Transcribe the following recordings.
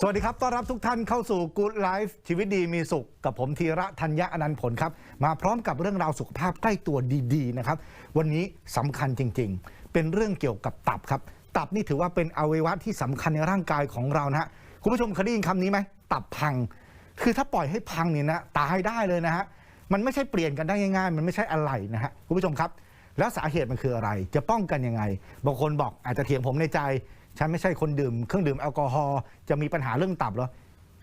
สวัสดีครับ ต้อนรับทุกท่านเข้าสู่ Good Life ชีวิตดีมีสุข กับผมธีระธัญญะอนันต์ผลครับ มาพร้อมกับเรื่องราวสุขภาพใกล้ตัวดีๆนะครับ วันนี้สำคัญจริงๆ เป็นเรื่องเกี่ยวกับตับครับ ตับนี่ถือว่าเป็นอวัยวะที่สำคัญในร่างกายของเรานะฮะ คุณผู้ชมเคยได้ยินคำนี้ไหม ตับพัง คือถ้าปล่อยให้พังเนี่ยนะตายได้เลยนะฮะ มันไม่ใช่เปลี่ยนกันได้ง่ายๆ มันไม่ใช่อะไรนะฮะ คุณผู้ชมครับ แล้วสาเหตุมันคืออะไร จะป้องกันยังไง บางคนบอกอาจจะเถียงผมในใจ ฉันไม่ใช่คนดื่มเครื่องดื่มแอลกอฮอล์จะมีปัญหาเรื่องตับเหรอ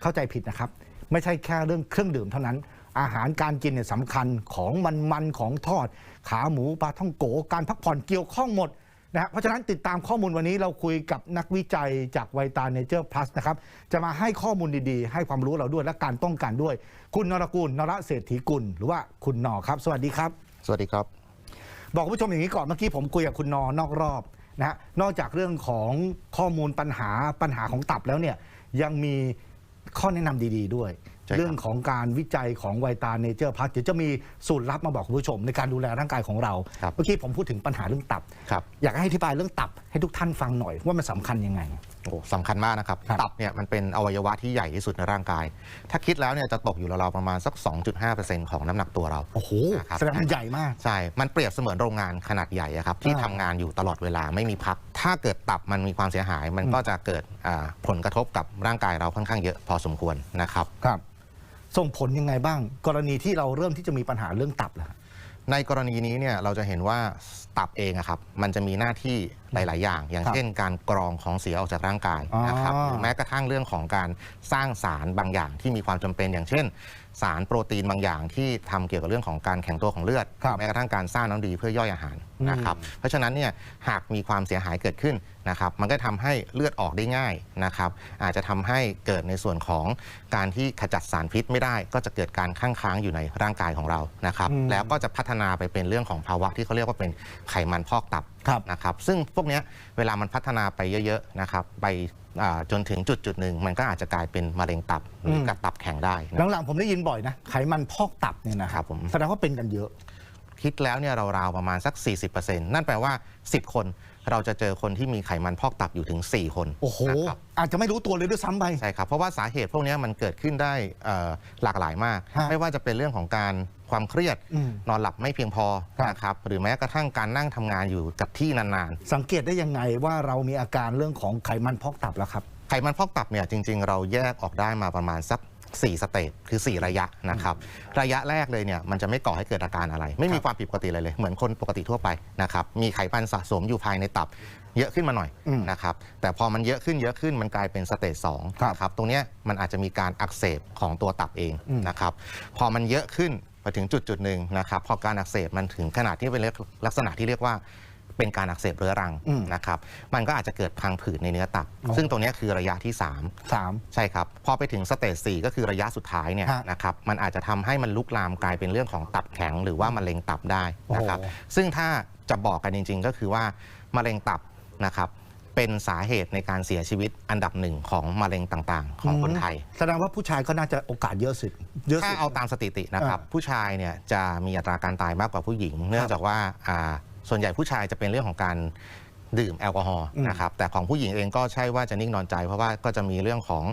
เข้าใจผิดนะครับ ไม่ใช่แค่เรื่องเครื่องดื่มเท่านั้น อาหารการกินเนี่ยสำคัญของมันมันๆของทอด ขาหมูปลาท่องโกการพักผ่อนเกี่ยวข้องหมดนะฮะเพราะฉะนั้นติดตามข้อมูลวันนี้เราคุยกับนักวิจัยจากไวตาเนเจอร์พลัสนะครับจะมาให้ข้อมูลดีๆ ให้ความรู้เราด้วยและการป้องกันด้วย คุณนรกูลนรเศรษฐีกุล หรือว่าคุณนอครับ สวัสดีครับ สวัสดีครับ บอกคุณผู้ชมอย่างนี้ก่อนเมื่อกี้ผมคุยกับคุณนอนอกรอบ นะฮะนอกจากเรื่องของข้อมูลปัญหาปัญหาของตับแล้วเนี่ยยังมีข้อแนะนำดี ๆ ด้วย ใช่ครับเรื่องของการวิจัยของไวตาเนเจอร์พัทเดี๋ยวจะมีสูตรลับมาบอกคุณผู้ชมในการดูแลร่างกายของเรา ครับ เมื่อกี้ผมพูดถึงปัญหาเรื่องตับ ครับ อยากให้อธิบายเรื่องตับให้ทุกท่านฟังหน่อยว่ามันสำคัญยังไง โอ้สำคัญมากนะครับ ครับ ตับเนี่ยมันเป็นอวัยวะที่ใหญ่ที่สุดในร่างกาย ถ้าคิดแล้วเนี่ยจะตกอยู่ราวๆประมาณสัก 2.5%ของน้ำหนักตัวเรา โอ้โหนะครับ แสดงมันใหญ่มาก ใช่ มันเปรียบเสมือนโรงงานขนาดใหญ่อะครับที่อ่าทำงานอยู่ตลอดเวลาไม่มีพัก ถ้าเกิดตับมันมีความเสียหาย มันก็จะเกิดอ่าผลกระทบกับร่างกายเราค่อนข้างเยอะพอสมควรนะครับ ครับ ส่งผลยังไงบ้าง กรณีที่เราเริ่มที่จะมีปัญหาเรื่องตับแล้ว ในกรณีนี้เนี่ยเราจะเห็นว่าตับเองอะครับมันจะมีหน้าที่หลาย ๆ อย่าง อย่างครับเช่น การกรองของเสียออกจากร่างกายนะครับอ๋อหรือแม้กระทั่งเรื่องของการสร้างสารบางอย่างที่มีความจำเป็นอย่างเช่น สารโปรตีนบางอย่างที่ทำเกี่ยวกับเรื่องของการแข็งตัวของเลือดครับแม้กระทั่งการสร้างน้ำดีเพื่อย่อยอาหารนะครับเพราะฉะนั้นเนี่ยหากมีความเสียหายเกิดขึ้นนะครับมันก็ทำให้เลือดออกได้ง่ายนะครับอาจจะทำให้เกิดในส่วนของการที่ขจัดสารพิษไม่ได้ ก็จะเกิดการข้างค้างอยู่ในร่างกายของเรานะครับอืมแล้วก็จะพัฒนาไปเป็นเรื่องของภาวะที่เขาเรียกว่าเป็นไขมันพอกตับ ครับนะครับซึ่งพวกเนี้ยเวลามันพัฒนาไปเยอะๆนะครับไปอ่าจนถึงจุดจุดๆหนึ่งมันก็อาจจะกลายเป็นมะเร็งตับหรือกับตับแข็งได้นะหลังๆผมได้ยินบ่อยนะไขมันพอกตับเนี่ยนะครับผมแสดงว่าเป็นกันเยอะคิดแล้วเนี่ยราวๆประมาณสัก 40%นั่นแปลว่า 10 คนเราจะเจอคนที่มีไขมันพอกตับอยู่ถึง 4 คน โอ้โหนะครับอาจจะไม่รู้ตัวเลยด้วยซ้ำไป ใช่ครับ เพราะว่าสาเหตุพวกเนี้ยมันเกิดขึ้นได้เอ่อหลากหลายมากฮะไม่ว่าจะเป็นเรื่องของการ ความเครียดอืมนอนหลับไม่เพียงพอครับนะครับหรือแม้กระทั่งการนั่งทำงานอยู่กับที่นานสังเกตได้ยังไงว่าเรามีอาการเรื่องของไขมันพอกตับแล้วครับๆไขมันพอกตับเนี่ยจริง ๆ เราแยกออกได้มาประมาณสัก4สเตจคือ 4 ระยะนะครับ ระยะแรกเลยเนี่ยมันจะไม่ก่อให้เกิดอาการอะไร ไม่มีความผิดปกติอะไรเลย เหมือนคนปกติทั่วไปนะครับ มีไขมันสะสมอยู่ภายในตับ เยอะขึ้นมาหน่อยอืมนะครับ แต่พอมันเยอะขึ้นเยอะขึ้นมันกลายเป็นสเตจสองครับนะครับ ตรงเนี้ยมันอาจจะมีการอักเสบของตัวตับเองอืมนะครับ พอมันเยอะขึ้น ไปถึงจุดจุดๆหนึ่งนะครับพอการอักเสบมันถึงขนาดที่เป็นลักษณะที่เรียกว่าเป็นการอักเสบเรื้อรังอืมนะครับมันก็อาจจะเกิดพังผืดในเนื้อตับอ๋อซึ่งตรงเนี้ยคือระยะที่3สามใช่ครับ พอไปถึงสเตจ4ก็คือระยะสุดท้ายเนี่ยฮะนะครับมันอาจจะทำให้มันลุกลามกลายเป็นเรื่องของตับแข็ง หรือว่ามะเร็งตับได้นะครับโอ้โหซึ่งถ้าจะบอกกันจริง ๆ ก็คือว่ามะเร็งตับนะครับ เป็นสาเหตุในการเสียชีวิตอันดับหนึ่งของมะเร็งต่างๆ ของคนไทย แสดงว่าผู้ชายก็น่าจะโอกาสเยอะสุดเยอะถ้าสุด เอาตามสถิตินะครับอ่าผู้ชายเนี่ยจะมีอัตราการตายมากกว่าผู้หญิง เนื่องจากว่าอ่าส่วนใหญ่ผู้ชายจะเป็นเรื่องของการดื่มแอลกอฮอล์อืม นะครับแต่ของผู้หญิงเองก็ใช่ว่าจะนิ่งนอนใจ เพราะว่าก็จะมีเรื่องของ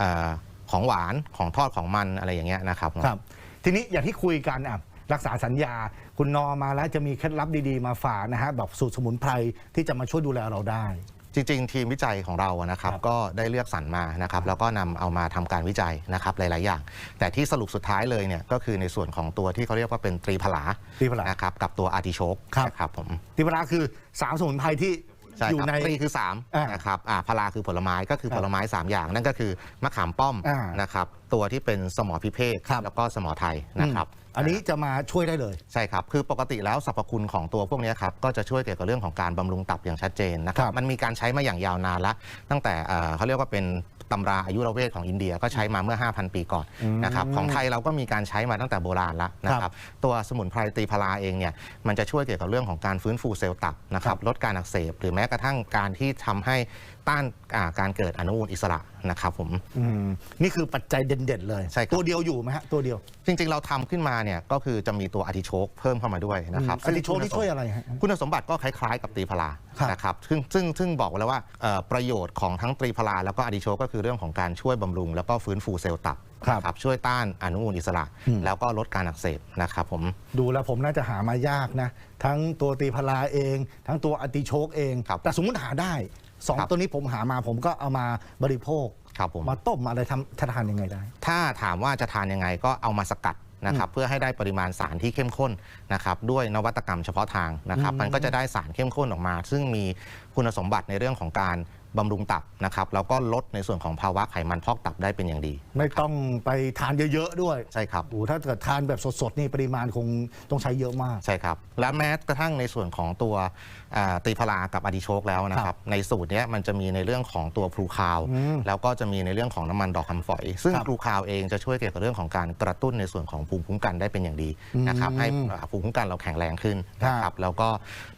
อาของหวานของทอดของมันอะไรอย่างเงี้ยนะครับ ครับ ทีนี้อย่างที่คุยกันอะรักษาสัญญาคุณนอมาแล้วจะมีเคล็ดลับดีๆมาฝากนะฮะแบบสูตรสมุนไพรที่จะมาช่วยดูแลเราได้ จริง ๆ ทีมวิจัยของเราอะนะครับครับ ก็ได้เลือกสรรมานะครับแล้วก็นำเอามาทำการวิจัยนะครับหลาย ๆ อย่าง แต่ที่สรุปสุดท้ายเลยเนี่ยก็คือในส่วนของตัวที่เขาเรียกว่าเป็นตรีพลาตรีพลานะครับกับตัวอาร์ติโชกครับ นะครับผมที่เวลาคือสามสมุนไพรที่ ใช่อยู่ครับใน ตรีคืออ่า3นะครับอ่าพลาคือผลไม้ก็คือครับผลไม้ 3 อย่าง นั่นก็คือมะขามป้อมอ่านะครับตัวที่เป็นสมอพิเภกครับแล้วก็สมอไทยนะครับ อืมอันนี้จะมาช่วยได้เลย ใช่ครับ คือปกติแล้วสรรพคุณของตัวพวกเนี้ยครับก็จะช่วยเกี่ยวกับเรื่องของการบำรุงตับอย่างชัดเจนนะครัครับบมันมีการใช้มาอย่างยาวนานละ ตั้งแต่เอ่อเขาเรียกว่าเป็น ตำราอายุรเวทของอินเดียก็ใช้มาเมื่อ 5,000 ปีก่อนอืมนะครับของไทยเราก็มีการใช้มาตั้งแต่โบราณละนะคครัรับบตัวสมุนไพรตรีพลาเองเนี่ยมันจะช่วยเกี่ยวกับเรื่องของการฟื้นฟูเซลล์ตับนะครับลดการอักเสบหรือแม้กระทั่งการที่ทำให้ต้านอ่าการเกิดอนุมูลอิสระนะครับผมอืมนี่คือปัจจัยเด่นๆเลยใช่ครับ ตัวเดียวอยู่ไหมฮะตัวเดียวจริงๆ เราทำขึ้นมาเนี่ยก็คือจะมีตัวอาร์ติโชกเพิ่มเข้ามาด้วยนะครับอาร์ติโชกนี่ช่วยอะไรฮะ คุณสมบัติก็คล้ายๆกับตรีพลาครับ นะครับซึ่งซึ่งซึ่งบอกไว้แล้วว่าเอ่อประโยชน์ของทั้งตรีพลาแล้วก็อาร์ติโชกก็คือเรื่องของการช่วยบำรุงแล้วก็ฟื้นฟูเซลล์ตับ ครับนะครับช่วยต้านอนุมูลอิสระอืมแล้วก็ลดการอักเสบนะครับผม ดูแล้วผมน่าจะหามายากนะ ทั้งตัวตีพลาเอง ทั้งตัวอติโชกเอง ครับแต่สมมติหาได้สองครับ ตัวนี้ผมหามาผมก็เอามาบริโภค ครับผม มาต้มมาอะไรทำจะทานยังไงได้ ถ้าถามว่าจะทานยังไงก็เอามาสกัดนะครับเพื่อให้ได้ปริมาณสารที่เข้มข้นนะครับด้วยนวัตกรรมเฉพาะทางนะครับอืมมันก็จะได้สารเข้มข้นออกมา ซึ่งมีคุณสมบัติในเรื่องของการ บำรุงตับนะครับแล้วก็ลดในส่วนของภาวะไขมันพอกตับได้เป็นอย่างดี ไม่ต้องไปทานเยอะๆด้วยใช่ครับโอ้ถ้าเกิดทานแบบสดๆนี่ปริมาณคงต้องใช้เยอะมาก ใช่ครับ และแม้กระทั่งในส่วนของตัวอ่าตีพลากับอะดิโชกแล้วนะครับ ในสูตรเนี้ยมันจะมีในเรื่องของตัวพลูคาว อืมแล้วก็จะมีในเรื่องของน้ำมันดอกคำฝอย ซึ่งครับพลูคาวเองจะช่วยเกี่ยวกับเรื่องของการกระตุ้นในส่วนของภูมิคุ้มกันได้เป็นอย่างดีนะครับอืมให้อ่าภูมิคุ้มกันเราแข็งแรงขึ้นนะคครัรับบแล้วก็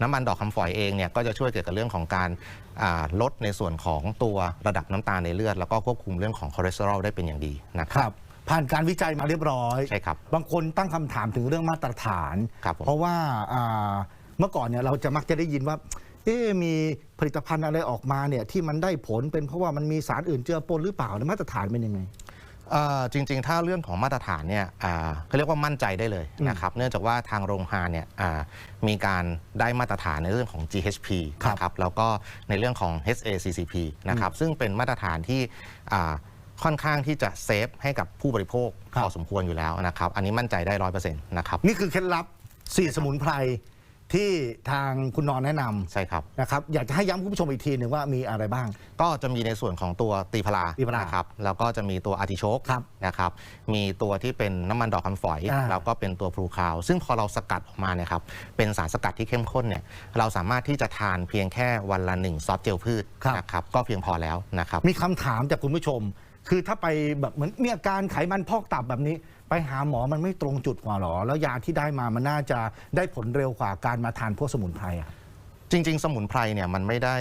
น้ำมันดอกคำฝอยเองเนี่ยก็จะช่วยเกี่ยวกับเรื่องของการอ่าลดในส่วนของตัวระดับน้ำตาลในเลือด แล้วก็ควบคุมเรื่องของคอเลสเตอรอลได้เป็นอย่างดีนะคครับรับผ่านการวิจัยมาเรียบร้อยใช่ครับบางคนตั้งคำถามถึงเรื่องมาตรฐานครับผมเพราะว่าอ่าเมื่อก่อนเนี่ยเราจะมักจะได้ยินว่าเอ๊ะมีผลิตภัณฑ์อะไรออกมาเนี่ยที่มันได้ผลเป็นเพราะว่ามันมีสารอื่นเจือปนหรือเปล่าแล้วมาตรฐานเป็นยังไง เอ่อจริงๆ ถ้าเรื่องของมาตรฐานเนี่ยอ่าเขาเรียกว่ามั่นใจได้เลยนะครับ เนื่องจากว่าทางโรงงานเนี่ยอ่ามีการได้มาตรฐานในเรื่องของ GHP ครับนะครับ แล้วก็ในเรื่องของ HACCP นะครับ ซึ่งเป็นมาตรฐานที่อ่าค่อนข้างที่จะเซฟให้กับผู้บริโภคครับ พอสมควรอยู่แล้วนะครับ อันนี้มั่นใจได้ร้อยเปอร์เซ็นต์นะครับ นี่คือเคล็ดลับสี่สมุนไพร ที่ทางคุณนอนแนะนำใช่ครับ นะครับ อยากจะให้ย้ำคุณผู้ชมอีกทีหนึ่งว่ามีอะไรบ้าง ก็จะมีในส่วนของตัวตีพลาตีพลานะครับแล้วก็จะมีตัวอาร์ติโชกครับนะครับ มีตัวที่เป็นน้ำมันดอกคำฝอย อ่า แล้วก็เป็นตัวพลูคาว ซึ่งพอเราสกัดออกมาเนี่ยครับเป็นสารสกัดที่เข้มข้นเนี่ยเราสามารถที่จะทานเพียงแค่วันละหนึ่งซอฟต์เจลพืชครับนะครับก็เพียงพอแล้วนะครับ มีคำถามจากคุณผู้ชม คือถ้าไปแบบเหมือนมีอาการไขมันพอกตับแบบนี้ ไปหาหมอมันไม่ตรงจุดกว่าหรอ แล้วยาที่ได้มามันน่าจะได้ผลเร็วกว่าการมาทานพวกสมุนไพรอะ จริง ๆ สมุนไพรเนี่ยมันไม่ได้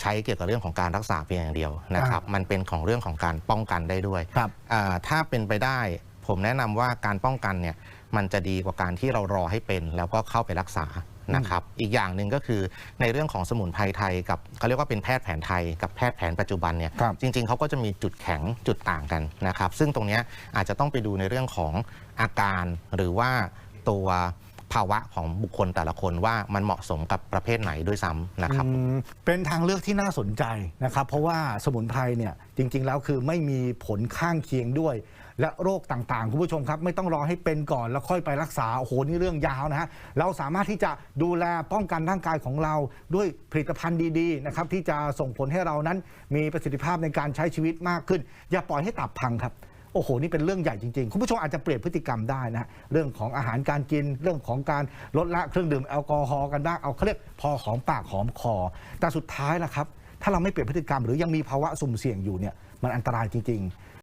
ใช้เกี่ยวกับเรื่องของการรักษาเพียงอย่างเดียวนะครับ มันเป็นของเรื่องของการป้องกันได้ด้วยครับอ่าถ้าเป็นไปได้ผมแนะนำว่าการป้องกันเนี่ยมันจะดีกว่าการที่เรารอให้เป็นแล้วก็เข้าไปรักษา นะครับอีกอย่างหนึ่งก็คือในเรื่องของสมุนไพรไทยกับเขาเรียกว่าเป็นแพทย์แผนไทยกับแพทย์แผนปัจจุบันเนี่ยครับ จริง ๆเขาก็จะมีจุดแข็งจุดต่างกันนะครับ ซึ่งตรงเนี้ยอาจจะต้องไปดูในเรื่องของอาการหรือว่าตัว ภาวะของบุคคลแต่ละคนว่ามันเหมาะสมกับประเภทไหนด้วยซ้ำนะครับ อืมเป็นทางเลือกที่น่าสนใจนะครับ เพราะว่าสมุนไพรเนี่ยจริง ๆ แล้วคือไม่มีผลข้างเคียงด้วย และโรคต่างๆ คุณผู้ชมครับ ไม่ต้องรอให้เป็นก่อนแล้วค่อยไปรักษา โอ้โห นี่เรื่องยาวนะฮะเราสามารถที่จะดูแลป้องกันร่างกายของเราด้วยผลิตภัณฑ์ดีๆนะครับที่จะส่งผลให้เรานั้นมีประสิทธิภาพในการใช้ชีวิตมากขึ้น อย่าปล่อยให้ตับพังครับ โอ้โห นี่เป็นเรื่องใหญ่จริง ๆ คุณผู้ชมอาจจะเปลี่ยนพฤติกรรมได้นะ เรื่องของอาหารการกิน เรื่องของการลดละเครื่องดื่มแอลกอฮอล์กันบ้าง เอาเขาเรียกพอหอมปากหอมคอ แต่สุดท้ายล่ะครับ ถ้าเราไม่เปลี่ยนพฤติกรรม หรือยังมีภาวะสุ่มเสี่ยงอยู่เนี่ย มันอันตรายจริง ๆ